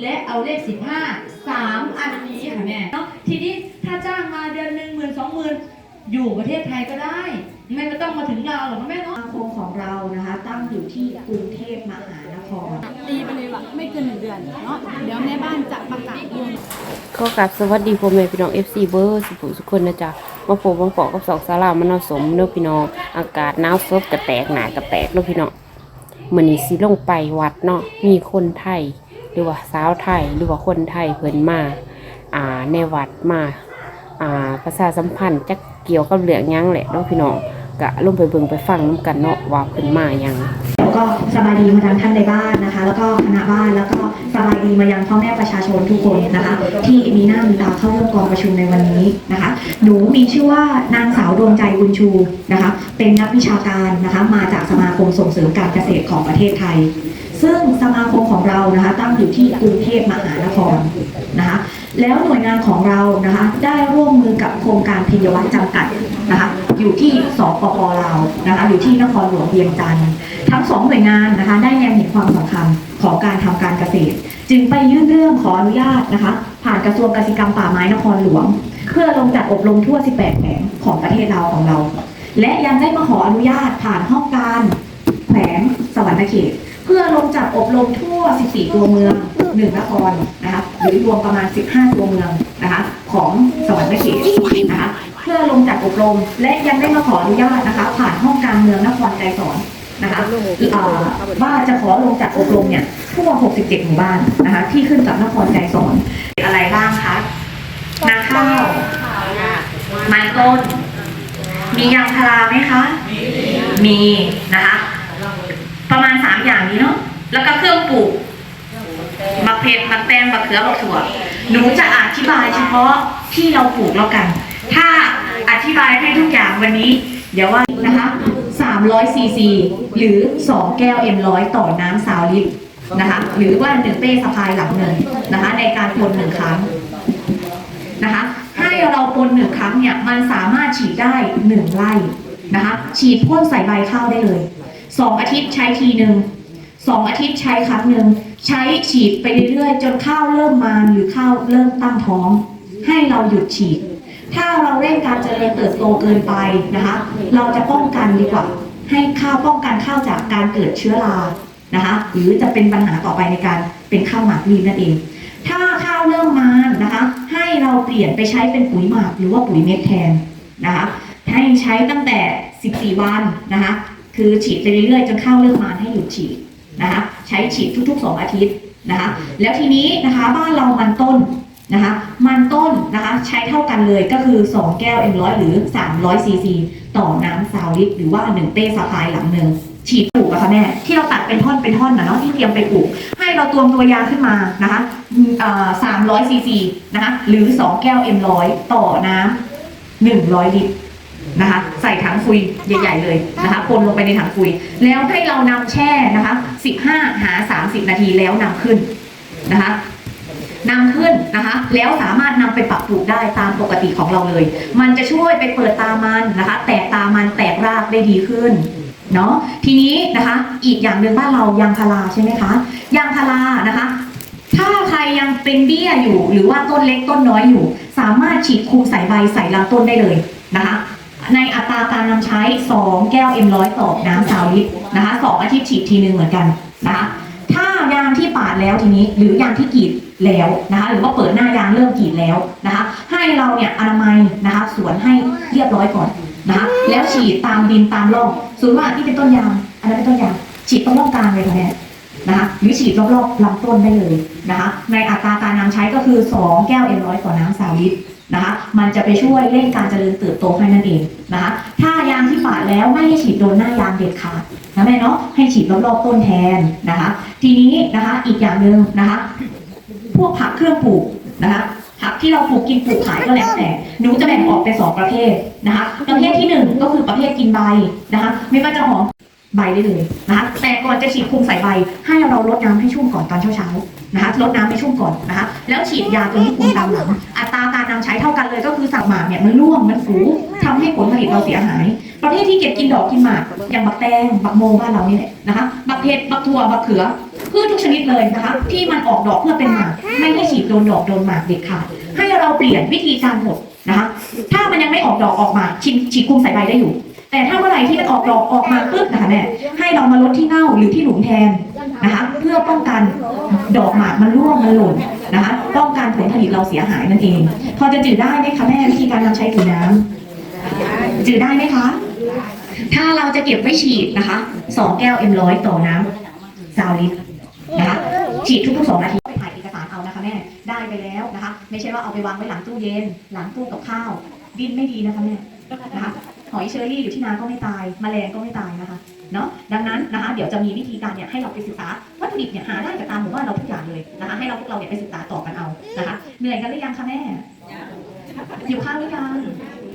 และเอาเลขสิบห้าสามอันนี้ค่ะแม่เนาะทีนี้ถ้าจ้างมาเดือนหนึ่งหมื่นสองหมื่นอยู่ประเทศไทยก็ได้ไม่ต้องมาถึงเราวหรอกนะแม่เนาะสมาคมของเรานะคะ ตั้งอยู่ที่กรุงเทพมหานครตีไปเลยว่าไม่เกินหนึ่งเดือนเนาะเดี๋ยวแม่บ้านจะประกาศรวมก็กลับสวัสดีพ่อแม่พี่น้อง FC เบอร์สุขุสุขคนนะจ๊ะมาพบบังปอกกับสองสารามันเอาสมเด้อพี่น้อง อากาศหนาวซบกระแตกหนากระแตกเด้อพี่น้องมื้อนี้สิลงไปวัดเนาะมีคนไทย หรือว่าสาวไทยหรือว่าคนไทยเพิ่นมาอ่าในวัดมาอ่าภาษาสัมพันธ์จักเกี่ยวกับเรื่องยังแหละเนาะพี่น้องก็ลงไปเบิ่งไปฟังนํกันเนาะว่าเพิ่นมายัง ก็สบายดีมาทางท่านในบ้านนะคะ แล้วก็คณะบ้านแล้วก็สบายดีมายังพ่อแม่ประชาชนทุกคนนะคะ ที่มีหน้ามีตาเข้าร่วมกองประชุมในวันนี้นะคะ หนูมีชื่อว่านางสาวดวงใจบุญชูนะคะ เป็นนักวิชาการนะคะมาจากสมาคมส่งเสริมการเกษตรของประเทศไทย ซึ่งสมาคมของเรานะคะตั้งอยู่ที่กรุงเทพมหานครนะคะ แล้วหน่วยงานของเรานะคะได้ร่วมมือกับโครงการพิยวัฒน์จำกัดนะคะอยู่ที่สปปลาวนะคะอยู่ที่นครหลวงเวียงจันทร์ทั้งสองหน่วยงานนะคะได้แนวเห็นความสำคัญของการทำการเกษตร จึงไปยื่นเรื่องขออนุญาตนะคะผ่านกระทรวงเกษตรกรรมป่าไม้นครหลวง เพื่อลงจัดอบรมทั่ว 18แขวงของประเทศเราของเรา และยังได้มาขออนุญาตผ่านห้องการแขวงสวรรณเขต เพื่อลงจัดอบรมทั่ว 14 ตัวเมือง หนึ่งนครนะคะหรือรวมประมาณ 15 ตัวเมืองนะคะของสวรรณเขตนะคะเพื่อลงจัดอบรม และยังได้มาขออนุญาตนะคะ ผ่านห้องการเมืองนครไกรสอนนะคะว่าจะขอลงจัดอบรมเนี่ยทั่ว 67 หมู่บ้านนะคะ ที่ขึ้นกับนครไกรสอนอะไรบ้างคะนาข้าวไม้ต้น มียางพาราไหมคะ มีนะคะ ประมาณสามอย่างนี้เนาะแล้วก็เครื่องปลูก เพชรบักแตงบักเขือบักถั่ว หนูจะอธิบายเฉพาะที่เราปลูกแล้วกัน ถ้าอธิบายให้ทุกอย่างวันนี้ เดี๋ยวว่านะคะ300ซีซีหรือ 2 แก้ว M100 ต่อน้ำสาวลิตรนะคะหรือว่าหนึ่งเป้สะพายหลังหนึ่งนะคะ ในการคนหนึ่งครั้งนะคะให้เราปนหนึ่งครั้งเนี่ยมันสามารถฉีดได้หนึ่งไร่นะคะ ฉีดพ่นใส่ใบข้าวได้เลยสองอาทิตย์ใช้ทีหนึ่งสองอาทิตย์ใช้ครั้งหนึ่ง ใช้ฉีดไปเรื่อยๆ จนข้าวเริ่มมานหรือข้าวเริ่มตั้งท้อง ให้เราหยุดฉีด ถ้าเราเร่งการเจริญเติบโตเกินไปนะคะ เราจะป้องกันดีกว่า ให้ข้าวป้องกันข้าวจากการเกิดเชื้อรานะคะหรือจะเป็นปัญหาต่อไปในการเป็นข้าวหมากรีบนั่นเอง ถ้าข้าวเริ่มมานนะคะ ให้เราเปลี่ยนไปใช้เป็นปุ๋ยหมักหรือว่าปุ๋ยเม็ดแทนนะคะให้ใช้ตั้งแต่ 14 วันนะคะ คือฉีดไปเรื่อยๆจนข้าวเริ่มมานให้หยุดฉีดนะคะ ใช้ฉีดทุกๆ 2 อาทิตย์นะคะ แล้วทีนี้นะคะบ้านเรามันต้นนะคะ มันต้นนะคะใช้เท่ากันเลยก็คือ 2 แก้ว M100 หรือ 300ซีซีต่อน้ำซาวลิตรหรือว่า 1เป้สะพายหลังหนึ่งฉีดปลูกอะค่ะแม่ที่เราตัดเป็นท่อนเป็นท่อนนะเนาะที่เตรียมไปปลูก ให้เราตวงตัวยาขึ้นมานะคะสามร้อยซีซีนะคะหรือ 2 แก้ว M100 ต่อน้ำ100 ลิตร นะคะใส่ถังฟุยใหญ่ ๆ เลยนะคะปนลงไปในถังฟุย แล้วให้เรานำแช่นะคะ 15 หา 30 นาทีแล้วนำขึ้นนะคะนำขึ้นนะคะ แล้วสามารถนำไปปรับปลูกได้ตามปกติของเราเลย มันจะช่วยไปเปิดตามันนะคะ แตกตามันแตกรากได้ดีขึ้นเนาะทีนี้นะคะอีกอย่างหนึ่งบ้านเรายางพาราใช่ไหมคะยางพารานะคะ ถ้าใครยังเป็นเบี้ยอยู่ หรือว่าต้นเล็กต้นน้อยอยู่ สามารถฉีดคูใส่ใบใส่ลำต้นได้เลยนะคะ ในอัตราการนำใช้ 2 แก้ว M100 ต่อน้ำสาวลิตรนะคะสองอาทิตย์ฉีดทีนึงเหมือนกันนะคะถ้ายางที่ปาดแล้วทีนี้หรือยางที่กรีดแล้วนะคะหรือว่าเปิดหน้ายางเริ่มกรีดแล้วนะคะ ให้เราเนี่ยอนามัยนะคะสวนให้เรียบร้อยก่อนนะคะแล้วฉีดตามดินตามร่องส่วนว่าที่เป็นต้นยางอันนั้นเป็นต้นยางฉีดตรงร่องกลางเลยค่ะแม่นะคะหรือฉีดรอบๆลำต้นได้เลยนะคะในอัตราการนำใช้ก็คือ 2 แก้วเอ็มร้อยต่อน้ำสาวลิตร นะคะมันจะไปช่วยเร่งการเจริญเติบโตให้นั่นเองนะคะถ้ายางที่ปาดแล้วไม่ให้ฉีดโดนหน้ายางเด็ดขาดนะแม่เนาะให้ฉีดรอบๆต้นแทนนะคะ ทีนี้นะคะอีกอย่างหนึ่งนะคะพวกผักเครื่องปลูกนะคะผักที่เราปลูกกินปลูกขายก็แล้วแต่หนูจะแบ่งออกเป็นสองประเภทนะคะประเภทที่หนึ่งก็คือประเภทกินใบนะคะ ไม่ว่าจะหอมใบได้เลยนะคะแต่ก่อนจะฉีดคุมใส่ใบ ให้เราลดน้ำให้ชุ่มก่อนตอนเช้าๆนะคะลดน้ำให้ชุ่มก่อนนะคะแล้วฉีดยาตัวนี้คุมตามหลังอั การนำใช้เท่ากันเลยก็คือสักหมากเนี่ยมันร่วงมันฝูทำให้ผลผลิตเราเสียหาย ประเภทที่เก็บกินดอกกินหมากอย่างบักแตงบักโมบ้านเรานี่แหละนะคะบักเพชรบักถั่วบักเขือพืชทุกชนิดเลยนะคะ ที่มันออกดอกเพื่อเป็นหมากไม่ให้ฉีดโดนดอกโดนหมากเด็ดขาดให้เราเปลี่ยนวิธีการหดนะคะ ถ้ามันยังไม่ออกดอกออกหมากฉีดฉีดคุมสายใบได้อยู่ แต่ถ้าเมื่อไหร่ที่มันออกดอกออกมาปุ๊บนะคะแม่ให้เรามาลดที่เง่าหรือที่หลุมแทนนะคะเพื่อป้องกันดอกหมากมันร่วงมันหล่นนะคะป้องกันผลผลิตเราเสียหายนั่นเอง พอจะจืดได้ไหมคะแม่วิธีการนำใช้ปุ๋ยน้ำจืดได้ไหมคะ ถ้าเราจะเก็บไว้ฉีดนะคะสองแก้วเอ็มร้อยต่อน้ำซาวลิตรนะคะฉีดทุกๆสองนาทีไปถ่ายเอกสารเอานะคะแม่ได้ไปแล้วนะคะ ไม่ใช่ว่าเอาไปวางไว้หลังตู้เย็น หลังตู้กับข้าว ดินไม่ดีนะคะแม่นะคะ หอยเชอรี่อยู่ที่นาก็ไม่ตายแมลงก็ไม่ตายนะคะเนาะดังนั้นนะคะเดี๋ยวจะมีวิธีการเนี่ยให้เราไปศึกษาวัตถุดิบเนี่ยหาได้จากตามหมู่บ้านเราทุกอย่างเลยนะคะให้เราพวกเราเนี่ยไปศึกษาต่อกันเอานะคะเหนื่อยกันหรือยังคะแม่อยู่ข้าวหรือยัง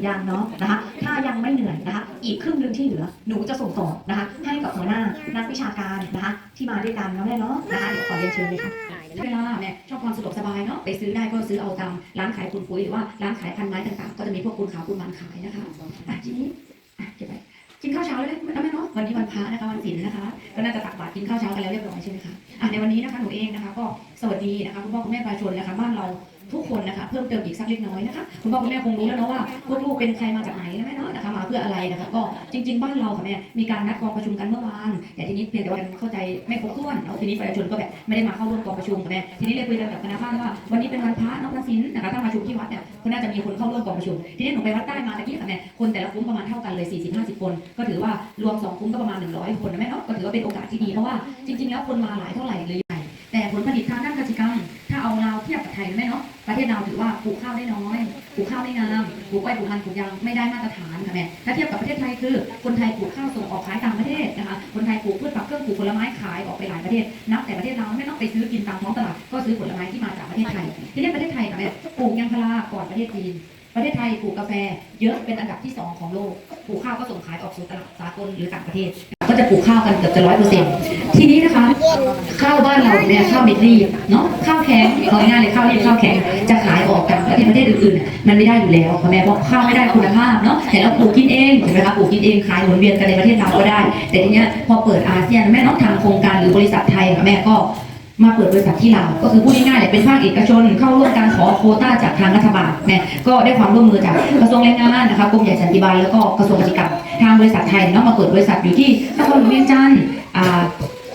ยังเนาะนะคะถ้ายังไม่เหนื่อยนะคะอีกครึ่งหนึ่งที่เหลือหนูจะส่งต่อนะคะให้กับหัวหน้านักวิชาการนะคะที่มาด้วยกันเนาะแม่เนาะนะคะเดี๋ยวขอเรียนเชิญเลยค่ะ เวลาแม่ชอบความสะดวกสบายเนาะไปซื้อได้ก็ซื้อเอาตามร้านขายปูนปุ๋ยหรือว่าร้านขายพันไม้ต่างๆ ก็จะมีพวกปูนขาวปูนมันขายนะคะอะทีนี้อะเก็บไปกินข้าวเช้าแล้วนะแม่เนาะวันนี้วันพระนะคะวันศีลนะคะก็น่าจะตักบาตรกินข้าวเช้ากันแล้วเรียบร้อยใช่ไหมคะอะในวันนี้นะคะหนูเองนะคะ ก็สวัสดีนะคะคุณพ่อคุณแม่ประชาชนนะคะบ้านเราทุกคนนะคะเพิ่มเติมอีกสักเล็กน้อยนะคะคุณพ่อคุณแม่คงรู้แล้วเนาะว่าพวกลูกเป็นใครมาจากไหนนะแม่เนาะนะคะ เพื่ออะไรนะคะก็จริง ๆ บ้านเราค่ะแม่มีการนัดกองประชุมกันเมื่อวานแต่ทีนี้เพียงแต่ว่าเข้าใจไม่ครบถ้วนเนาะทีนี้ประชาชนก็แบบไม่ได้มาเข้าร่วมกองประชุมค่ะแม่ทีนี้เลยคุยกันกับคณะบ้านว่าวันนี้เป็นวันพระเนาะวันศีลนะคะถ้ามาชุมที่วัดเนี่ยก็น่าจะมีคนเข้าร่วมกองประชุม ทีนี้หนูไปวัดใต้มาตะกี้ค่ะแม่คนแต่ละคุ้มประมาณเท่ากันเลย 40-50 คน ก็ถือว่ารวมสองคุ้มก็ประมาณ 100 คนนะแม่เนาะก็ถือว่าเป็นโอกาสที่ดีเพราะว่าจริง ๆ แล้วคนมาหลายเท่าไหร่เลยใหญ่แต่ผลผลิตทางด้านกษตรกรรม เอาเราวเทียบกับไทยนะแม่เนาะประเทศเราถือว่าปลูกข้าวได้น้อยปลูกข้าวได้งามปลูกอ้อยปลูกมันปลูกยางไม่ได้มาตรฐานค่ะแม่ถ้าเทียบกับประเทศไทยคือ คนไทยปลูกข้าวส่งออกขายต่างประเทศนะคะคนไทยปลูกพืชผักเครื่องปลูกผลไม้ขายออกไปหลายประเทศนับแต่ประเทศเราไม่ต้องไปซื้อกินตามท้องตลาดก็ซื้อผลไม้ที่มาจากประเทศไทยที่นี่ประเทศไทยค่ะแม่ปลูกยางพาราก่อนประเทศจีนประเทศไทยปลูกกาแฟ เยอะเป็นอันดับที่ 2 ของโลก ปลูกข้าวก็ส่งขายออกสู่ตลาดสากลหรือต่างประเทศ จะปลูกข้าวกันเกือบจะร้อยเปอร์เซ็นต์ทีนี้นะคะ ข้าวบ้านเราเนี่ยข้าวเม็ดรีบเนาะข้าวแข็งเอาง่ายเลยข้าวรีบข้าวแข็งจะขายออกกันประเทศประเทศอื่นๆมันไม่ได้อยู่แล้วค่ะแม่เพราะข้าวไม่ได้คุณภาพเนาะแต่เราปลูกกินเองถูกไหมคะปลูกกินเองขายหมุนเวียนกันในประเทศเราก็ได้ แต่ทีเนี้ยพอเปิดอาเซียนแม่น้องทางโครงการหรือบริษัทไทยค่ะแม่ก็ มาเปิดบริษัทที่ลาก็คือพูดง่ายๆเลยเป็นภาคเอกชน เข้าร่วมการขอโควต้าจากทางรัฐบาลเนี่ยก็ได้ความร่วมมือจากกระทรวงแรงงานนะคะกรมใหญ่สันติบาลแล้วก็กระทรวงกิจกรรมทางบริษัทไทยเนาะมาเปิดบริษัทอยู่ที่นครหลวงเวียงจันทร์อ่า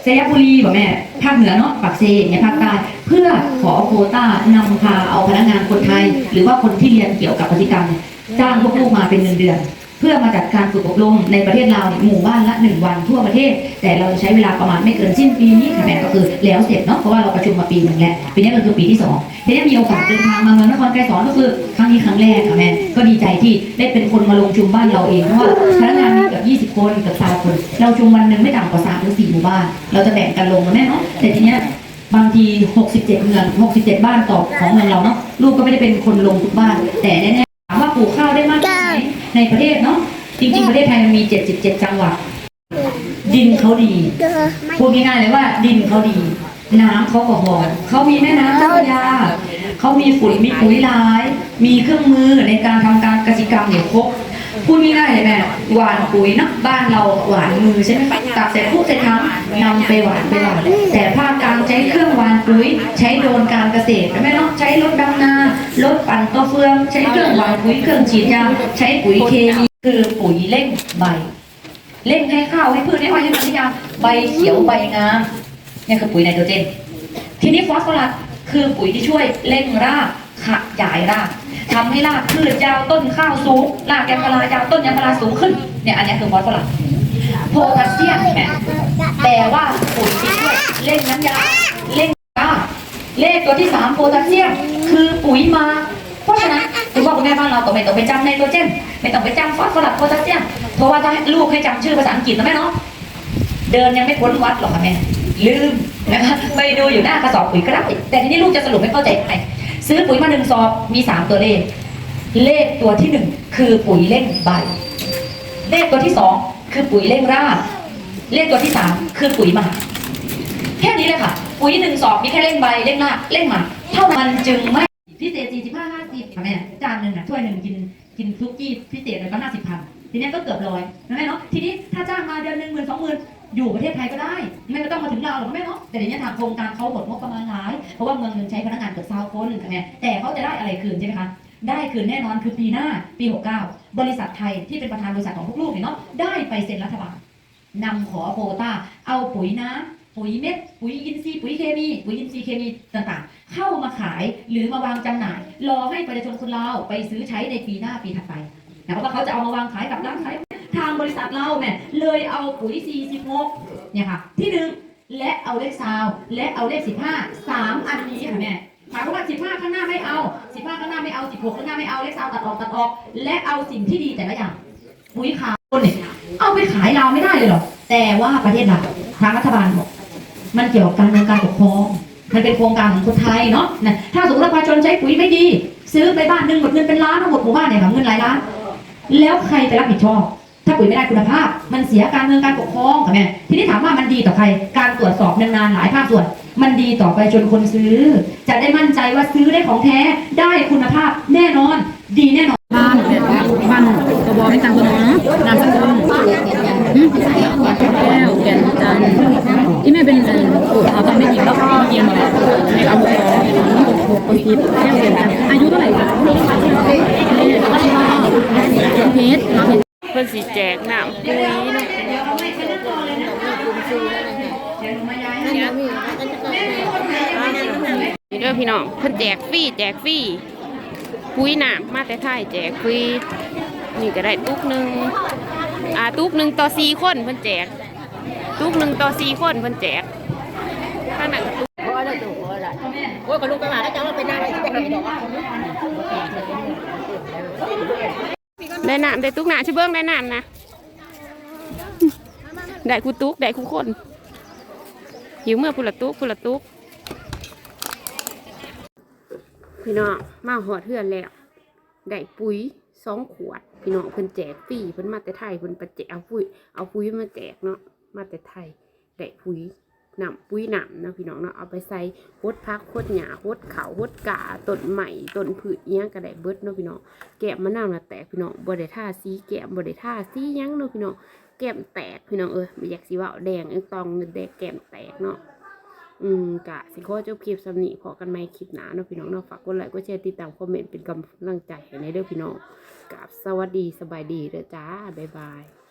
สยบุรีบ่แม่ภาคเหนือเนาะปากเซอย่างเงี้ยภาคใต้เพื่อขอโควต้านำพาเอาพนักงานคนไทย หรือว่าคนที่เรียนเกี่ยวกับพฤติกรรมจ้างพวกลูกมาเป็นเงินเดือน พื่อมาจัดการฝึกอบรมในประเทศลาวเนี่ยหมู่บ้านละหนึ่งวันทั่วประเทศ แต่เราใช้เวลาประมาณไม่เกินสิ้นปีนี้ค่ะแม่ก็คือแล้วเสร็จเนาะเพราะว่าเราประชุมมาปีหนึ่งแล้วปีนี้ก็คือปีที่สองทีนี้มีโอกาสเดินทางมาเมืองนครไกรสอนก็คือครั้งนี้ครั้งแรกค่ะแม่ก็ดีใจที่ได้เป็นคนมาลงชุมบ้านเราเองเพราะว่าพนักงานมีเกือบ20 คนเกือบ30คน เราชุมวันหนึ่งไม่ต่ำกว่า3ถึง4หมู่บ้าน เราจะแบ่งกันลงนะแม่เนาะแต่ทีเนี้ยบางที 67 เมือง 67 บ้านต่อของเมืองเราเนาะลูกก็ไม่ได้เป็นคนลงทุกบ้าน แต่แน่ๆถามว่าปลูกข้าวได้มาก ในประเทศเนาะจริง ๆ ประเทศไทยมันมี 77 จังหวัด ดินเขาดีพูดง่ายๆเลยว่าดินเขาดี น้ำเขาก็หอมเขามีแม่น้ำเจ้าพระยาเขามีปุ๋ยมีปุ๋ยหลาย มีเครื่องมือในการทำการกสิกรรมเนี่ยครบพูดง่ายๆเลยแม่หวานปุ๋ยนะบ้านเราหวานมือใช่ไหมตักเสร็จปุ๊บเสร็จทำนำไปหวานไปหวานแต่ภาคกลางใช้เครื่องหวานปุ๋ย ใช้โดรนการเกษตรแม่เนาะใช้รถดำนา รถปั่นตัวเฟืองใช้เครื่องหวานปุ๋ยเครื่องฉีดยาใช้ปุ๋ยเคมีคือปุ๋ยเร่งใบเร่งให้ข้าวให้พืชให้อ้อยให้มันให้ยางใบเขียวใบงามเนี่ยคือปุ๋ยไนโตรเจน ทีนี้ฟอสฟอรัสคือปุ๋ยที่ช่วยเร่งรากขยายรากทำให้รากพืชยาวต้นข้าวสูงรากยางพารายาวต้นยางพาราสูงขึ้นเนี่ยอันเนี้ยคือฟอสฟอรัสโพแทสเซียมแหมแต่ว่าปุ๋ยที่ช่วยเร่งน้ำยางเร่งราก เลขตัวที่สามโพแทสเซียมคือปุ๋ยมา เพราะฉะนั้นคุณพ่อคุณแม่บ้านเราก็ไม่ต้องไปจำไนโตรเจนไม่ต้องไปจำฟอสฟอรัสโพแทสเซียมเพราะว่าถ้าให้ลูกให้จำชื่อภาษาอังกฤษนะแม่เนาะเดินยังไม่พ้นวัดหรอกค่ะแม่ลืมนะคะไปดูอยู่หน้ากระสอบปุ๋ยก็ได้แต่ทีนี้ลูกจะสรุปไม่เข้าใจไงซื้อปุ๋ยมาหนึ่งซองมีสามตัวเลข เลขตัวที่หนึ่งคือปุ๋ยเร่งใบ เลขตัวที่สองคือปุ๋ยเร่งรากเลขตัวที่สามคือปุ๋ยหมากแค่นี้เลยค่ะ ปุ๋ยหนึ่งซองมีแค่เร่งใบเร่งรากเร่งหมากเท่านั้นจึงไม่พิเศษสี่สิบห้าห้าสิบแม่จานหนึ่งอะถ้วยหนึ่งกินกินซุกกี้พิเศษเลยก็ห้าสิบพันทีนี้ก็เกือบร้อยนะแม่เนาะทีนี้ถ้าจ้างมาเดือนหนึ่งหมื่นสองหมื่นอยู่ประเทศไทยก็ได้ไม่ต้องมาถึงเราหรอกแม่เนาะแต่เดี๋ยวนี้ทางโครงการเขาหมดงบประมาณหลายเพราะว่าเมืองนึงใช้พนักงานเกือบซาวคนค่ะแม่แต่เขาจะได้อะไรคืนใช่ไหมคะได้คืนแน่นอนคือปีหน้าปี 69 บริษัทไทยที่เป็นประธานบริษัทของพวกลูกเนาะได้ไปเซ็นรัฐบาลนำขอโคต้า เอาปุ๋ยน้ำ ปุ๋ยเม็ดปุ๋ยอินทรีย์ปุ๋ยเคมีปุ๋ยอินทรีย์เคมีต่างๆ เข้ามาขายหรือมาวางจำหน่าย รอให้ประชาชนคนลาไปซื้อใช้ในปีหน้าปีถัดไปนะเพราะว่าเขาจะเอามาวางขายกับร้านขายทางบริษัทเราเนี่ยเลยเอาปุ๋ย46เนี่ยค่ะที่หนึ่งและเอาเลขซาวและเอาเลข 15 3 อันนี้ค่ะแม่หมายความว่า 15 ข้างหน้าไม่เอา 15 ข้างหน้าไม่เอา 16 ข้างหน้าไม่เอาเลขซาวตัดออกตัดออก และเอาสิ่งที่ดีแต่ละอย่างปุ๋ยขาวเนี่ยเอาไปขายเราไม่ได้เลยหรอกแต่ว่าประเทศเราทางรัฐบาลบอก มันเกี่ยวกับการเมืองการปกครอง มันเป็นโครงการของคนไทยเนาะนะถ้าสมมติว่าประชาชนใช้ปุ๋ยไม่ดี ซื้อไปบ้านหนึ่งหมดเงินเป็นล้านทั้งหมดหมู่บ้านเนี่ยค่ะเงินหลายล้านแล้วใครจะรับผิดชอบ ถ้าปุ๋ยไม่ได้คุณภาพ มันเสียการเมืองการปกครองค่ะแม่ทีนี้ถามว่ามันดีต่อใคร การตรวจสอบนานๆหลายภาคส่วน มันดีต่อประชาชนคนซื้อ จะได้มั่นใจว่าซื้อได้ของแท้ได้คุณภาพแน่นอน ดีแน่นอนบ้านเนี่ยบ้านกระบอกไม่ตังค์ตัวน้องนามสกุลหึแก้วแก่นจัน ก็เย็นมาในอำเภอหกปีแก้วแก่นจันทร์อายุเท่าไหร่คะเพชรเพิ่อนสิแจกน้ำปุ๋ยเนาะเดี๋ยวเอาไม่ขึ้นต่อเลยนะเดี๋ยวหนูมาย้ายให้นี่เด้อพี่น้องเพิ่นแจกฟรีแจกฟรีปุ๋ยน้ำมาแต่ไทยแจกฟรีนี่ก็ได้ตุกหนึ่งอ่าตุกหนึ่งต่อสี่คนเพิ่นแจกตุกหนึ่งต่อสี่คนเพิ่นแจกถ้า หนังตุกโอ้ยก็ลูกไปมาแล้วจะว่าเป็นอะไรที่ไปไหนดอกได้น้ำได้ตุ๊กหนาชื่อเบิ้งได้น้ำนะได้คูตุ๊กได้คูคนหิวเมื่อพุละตุ๊กพุละตุ๊กพี่น้องมาหอดเทือนแล้วได้ปุ๋ยสองขวด พี่น้องเพิ่นแจกฟรีเพิ่นมาแต่ไทยเพิ่นไปแจกเอาปุ๋ยเอาปุ๋ยมาแจกเนาะมาแต่ไทยได้ปุ๋ย นำปุ๋ยนำนะพี่น้องเนาะเอาไปใส่หดพักหดหญ้าหดเขาหดกาต้นใหม่ต้นพืชอิหยังก็ได้เบิดเนาะพี่น้องแก้มมะนาวนะแตกพี่น้องบ่ได้ทาสีแก้มบ่ได้ทาสียังเนาะพี่น้องแก้มแตกพี่น้องเอ้ยบ่อยากสิเว้าแดงตองแดงแก้มแตกเนาะอืมกะสิขอจบคลิปสำนี้พอกันใหม่คลิปหนาเนาะพี่น้องเนาะฝากกดไลค์กดแชร์ติดตามคอมเมนต์เป็นกำลังใจให้ในเด้อพี่น้องกับสวัสดีสบายดีเด้อจ้าบ๊ายบาย